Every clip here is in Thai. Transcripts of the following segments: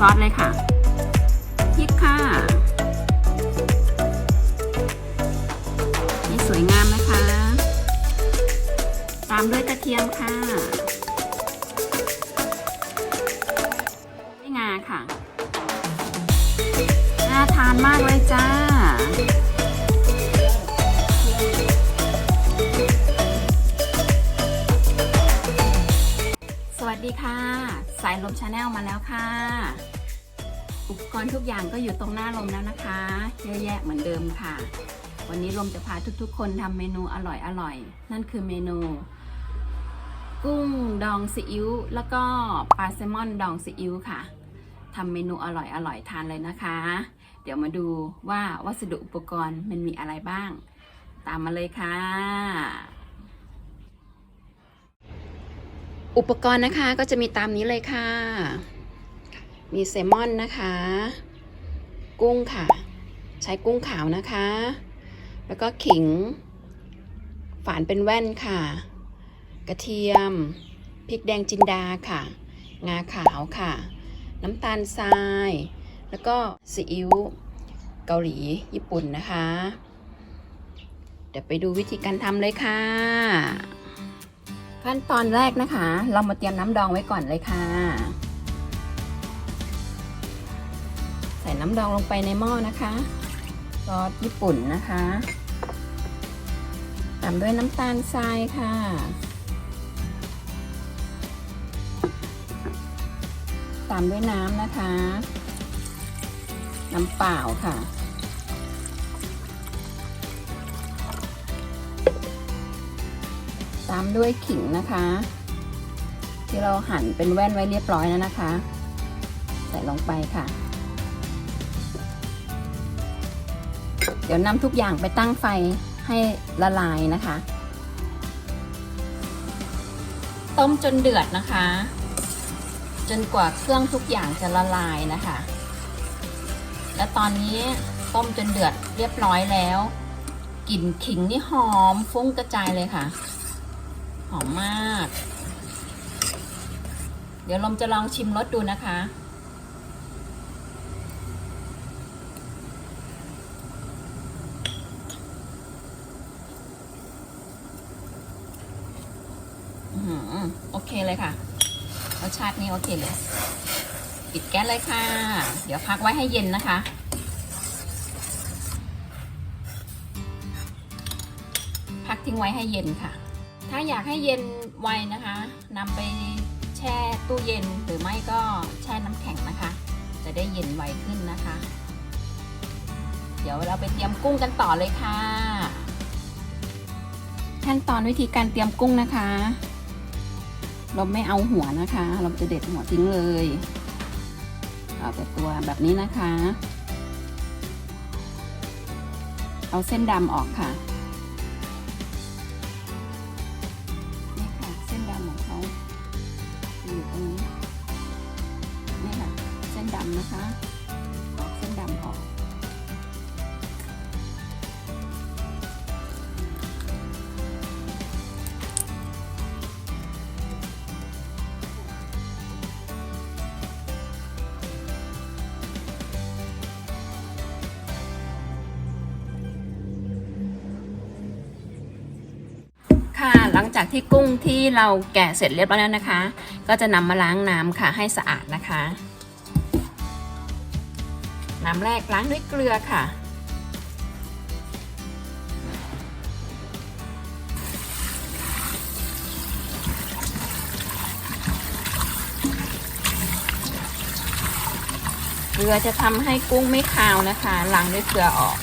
ซอสเลยค่ะพริกค่ะ นี่สวยงามนะคะ ตามด้วยกระเทียมค่ะงาค่ะ น่าทานมากเลยจ้า วัสดีค่ะ สายลมชาแนลมาแล้วค่ะ อุปกรณ์ทุกอย่างก็อยู่ตรงหน้าลมแล้วนะคะ เยอะแยะเหมือนเดิมค่ะ วันนี้ลมจะพาทุกๆ คนทำเมนูอร่อยๆนั่นคือเมนู กุ้งดองซีอิ๊วแล้วก็ปลาแซลมอนดองซีอิ๊วค่ะทำเมนูอร่อยๆทานเลยนะคะ เดี๋ยวมาดูว่าวัสดุอุปกรณ์มันมีอะไรบ้าง ตามมาเลยค่ะ อุปกรณ์นะคะก็จะมีตามนี้เลยค่ะ มีแซลมอนนะคะ กุ้งค่ะ ใช้กุ้งขาวนะคะ แล้วก็ขิง ฝานเป็นแว่นค่ะ กระเทียม พริกแดงจินดาค่ะ งาขาวค่ะ น้ำตาลทราย แล้วก็ซีอิ๊วเกาหลีญี่ปุ่นนะคะ เดี๋ยวไปดูวิธีการทำเลยค่ะ ขั้นตอนแรกนะคะ เรามาเตรียมน้ำดองไว้ก่อนเลยค่ะ ใส่น้ำดองลงไปในหม้อนะคะซอสญี่ปุ่นนะคะตามด้วยน้ำตาลทรายค่ะตามด้วยน้ำนะคะ น้ำเปล่าค่ะ ตามด้วยขิงนะคะ ที่เราหั่นเป็นแว่นไว้เรียบร้อยแล้วนะคะ ใส่ลงไปค่ะ เดี๋ยวนำทุกอย่างไปตั้งไฟให้ละลายนะคะ ต้มจนเดือดนะคะ จนกว่าเครื่องทุกอย่างจะละลายนะคะ และตอนนี้ต้มจนเดือดเรียบร้อยแล้วกลิ่นขิงนี่หอมฟุ้งกระจายเลยค่ะ หอมมาก เดี๋ยวลมจะลองชิมรสดูนะคะ โอเคเลยค่ะ รสชาตินี้โอเคเลย ปิดแก๊สเลยค่ะ เดี๋ยวพักไว้ให้เย็นนะคะพักทิ้งไว้ให้เย็นค่ะ ถ้าอยากให้เย็นไวนะคะนำไปแช่ตู้เย็นหรือไม่ก็แช่น้ำแข็งนะคะ จะได้เย็นไวขึ้นนะคะ เดี๋ยวเราไปเตรียมกุ้งกันต่อเลยค่ะ ขั้นตอนวิธีการเตรียมกุ้งนะคะ เราไม่เอาหัวนะคะ เราจะเด็ดหัวทิ้งเลยเอาแต่ตัวแบบนี้นะคะ เอาเส้นดำออกค่ะ ส้นดำนะคะออกเส้นดำออกค่ะหลังจากที่กุ้งที่เราแกะเสร็จเรียบร้อยแล้วนะคะ ก็จะนำมาล้างน้ำค่ะให้สะอาดนะคะ น้ำแรกล้างด้วยเกลือค่ะ เกลือจะทำให้กุ้งไม่คาวนะคะล้างด้วยเกลือออก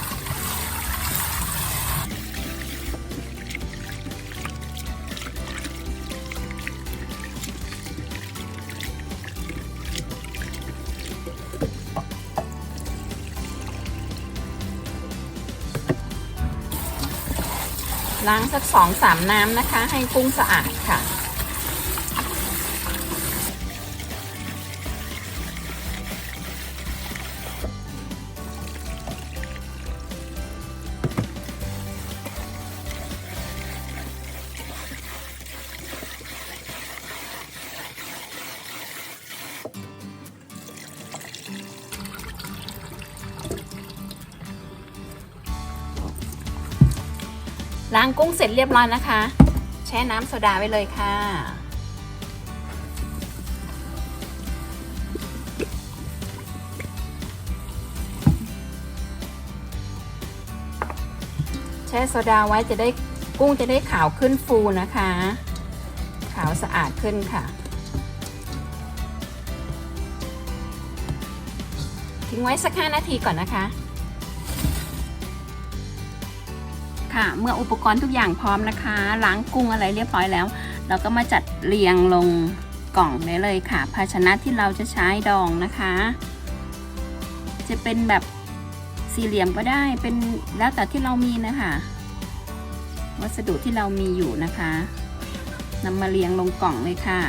ล้างสักสองสามน้ำนะคะ ให้กุ้งสะอาดค่ะ ล้างกุ้งเสร็จเรียบร้อยนะคะ แช่น้ำโซดาไว้เลยค่ะ แช่โซดาไว้จะได้กุ้งจะได้ขาวขึ้นฟูนะคะ ขาวสะอาดขึ้นค่ะ ทิ้งไว้สัก 5 นาทีก่อนนะคะ ค่ะ เมื่ออุปกรณ์ทุกอย่างพร้อมนะคะ ล้างกุ้งอะไรเรียบร้อยแล้ว เราก็มาจัดเรียงลงกล่องได้เลยค่ะ ภาชนะที่เราจะใช้ดองนะคะ จะเป็นแบบสี่เหลี่ยมก็ได้เป็นแล้วแต่ที่เรามีนะคะวัสดุที่เรามีอยู่นะคะนำมาเรียงลงกล่องเลยค่ะ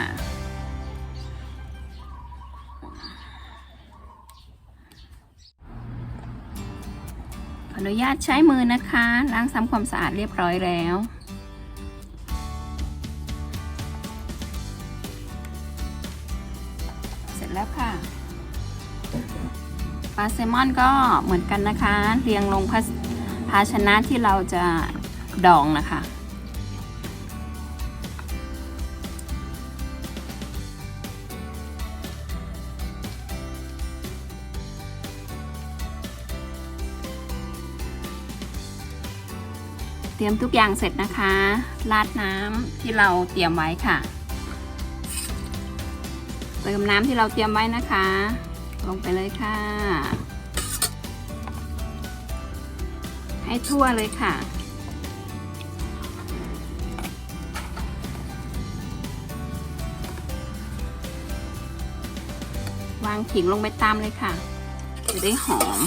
ออนุญาตใช้มือนะคะ ล้างซ้ำความสะอาดเรียบร้อยแล้วเสร็จแล้วค่ะปลาแซลมอนก็เหมือนกันนะคะ เรียงลงภาภาชนะที่เราจะดองนะคะ เตรียมทุกอย่างเสร็จนะคะ ราดน้ำที่เราเตรียมไว้ค่ะ เติมน้ำที่เราเตรียมไว้นะคะ ลงไปเลยค่ะ ให้ทั่วเลยค่ะวางขิงลงไปตามเลยค่ะ จะได้หอม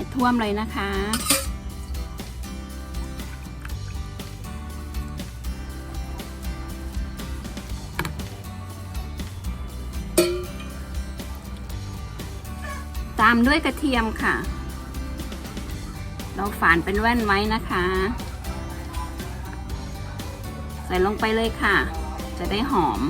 ให้ท่วมเลยนะคะ ตามด้วยกระเทียมค่ะ เราฝานเป็นแว่นไว้นะคะ ใส่ลงไปเลยค่ะ จะได้หอม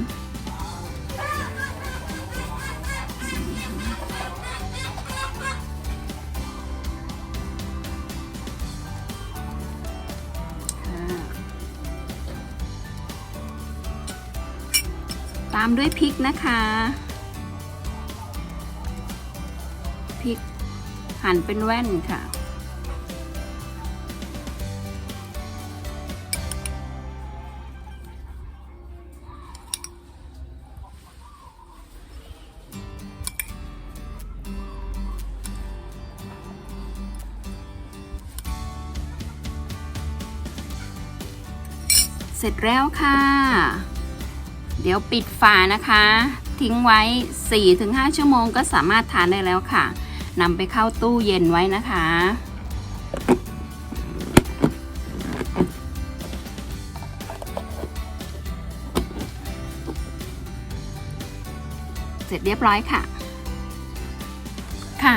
ามด้วยพริกนะคะพริกหั่นเป็นแว่นค่ะ เสร็จแล้วค่ะ เดี๋ยวปิดฝานะคะ ทิ้งไว้ 4-5 ชั่วโมงก็สามารถทานได้แล้วค่ะนำไปเข้าตู้เย็นไว้นะคะ เสร็จเรียบร้อยค่ะ ค่ะ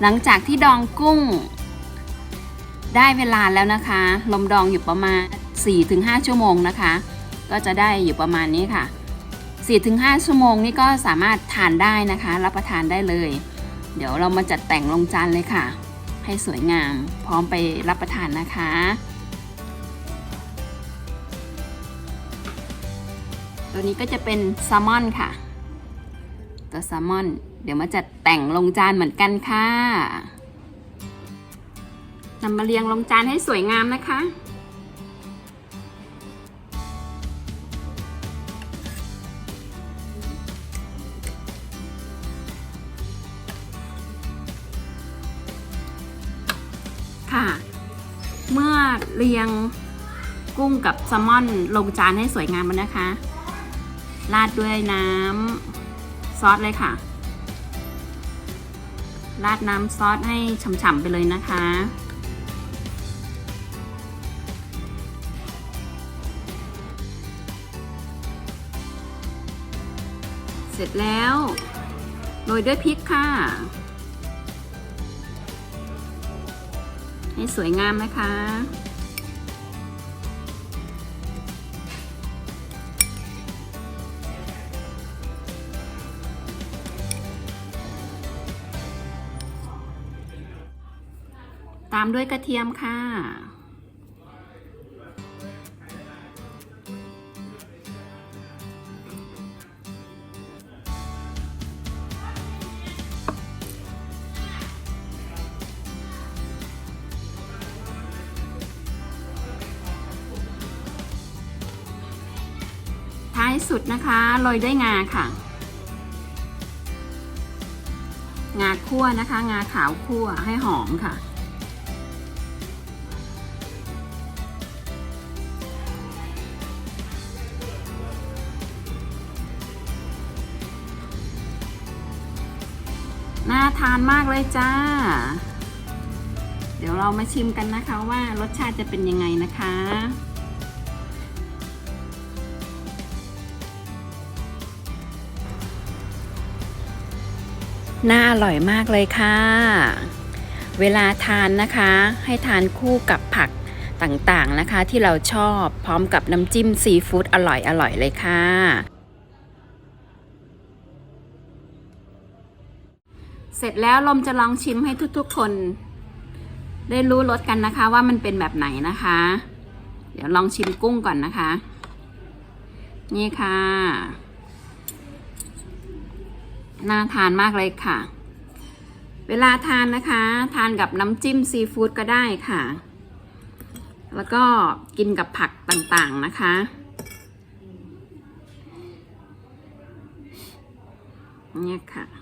หลังจากที่ดองกุ้ง ได้เวลาแล้วนะคะ ลมดองอยู่ประมาณ 4-5 ชั่วโมงนะคะ ก็จะได้อยู่ประมาณนี้ค่ะ 4-5 ชั่วโมงนี้ก็สามารถทานได้นะคะ รับประทานได้เลย เดี๋ยวเรามาจัดแต่งลงจานเลยค่ะ ให้สวยงาม พร้อมไปรับประทานนะคะตัวนี้ก็จะเป็นแซลมอนค่ะ ตัวแซลมอน เดี๋ยวมาจัดแต่งลงจานเหมือนกันค่ะนำมาเรียงลงจานให้สวยงามนะคะ เมื่อเรียงกุ้งกับแซลมอนลงจานให้สวยงามแล้วนะคะ ราดด้วยน้ำซอสเลยค่ะ ราดน้ำซอสให้ฉ่ำๆไปเลยนะคะ เสร็จแล้ว โรยด้วยพริกค่ะ ให้สวยงามนะคะ ตามด้วยกระเทียมค่ะ สุดนะคะโรยด้วยงาค่ะ งาคั่วนะคะ งาขาวคั่วให้หอมค่ะ น่าทานมากเลยจ้า เดี๋ยวเรามาชิมกันนะคะว่ารสชาติจะเป็นยังไงนะคะ น่าอร่อยมากเลยค่ะ เวลาทานนะคะ ให้ทานคู่กับผักต่างๆนะคะ ที่เราชอบพร้อมกับน้ำจิ้มซีฟู้ดอร่อยๆเลยค่ะ เสร็จแล้วลมจะลองชิมให้ทุกๆคน ได้รู้รสกันนะคะว่ามันเป็นแบบไหนนะคะ เดี๋ยวลองชิมกุ้งก่อนนะคะ นี่ค่ะ น่าทานมากเลยค่ะ เวลาทานนะคะ ทานกับน้ำจิ้มซีฟู้ดก็ได้ค่ะ แล้วก็กินกับผักต่างๆนะคะ เนี่ยค่ะ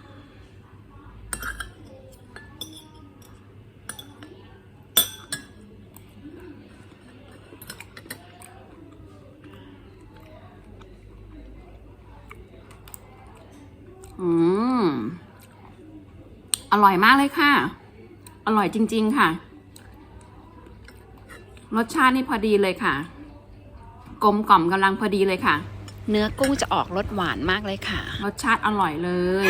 อร่อยมากเลยค่ะ อร่อยจริง ๆ ค่ะ รสชาตินี่พอดีเลยค่ะ กลมกล่อมกำลังพอดีเลยค่ะ เนื้อกุ้งจะออกรสหวานมากเลยค่ะ รสชาติอร่อยเลย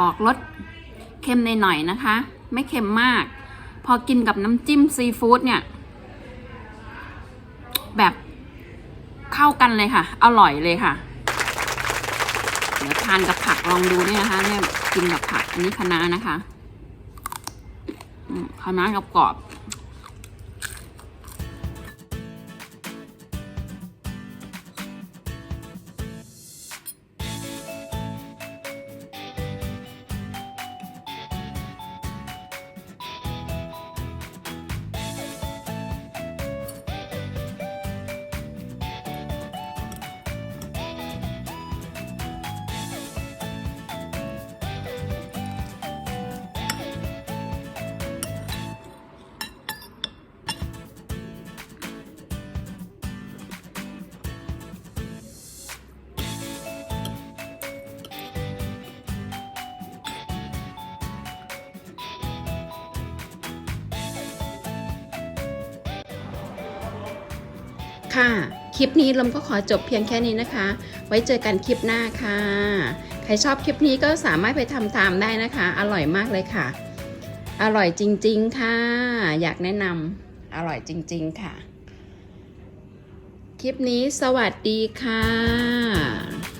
ออกรสเค็มในหน่อยๆนะคะ ไม่เค็มมาก พอกินกับน้ำจิ้มซีฟู้ดเนี่ย แบบเข้ากันเลยค่ะ อร่อยเลยค่ะ เดี๋ยวทานกับผักลองดูเนี่ยนะคะเนี่ย กินกับผักอันนี้คะน้านะคะคะน้ากับกรอบ ค่ะ คลิปนี้ลมก็ขอจบเพียงแค่นี้นะคะ ไว้เจอกันคลิปหน้าค่ะ ใครชอบคลิปนี้ก็สามารถไปทำตามได้นะคะ อร่อยมากเลยค่ะ อร่อยจริง ๆ ค่ะ อยากแนะนำอร่อยจริง ๆ ค่ะ คลิปนี้สวัสดีค่ะ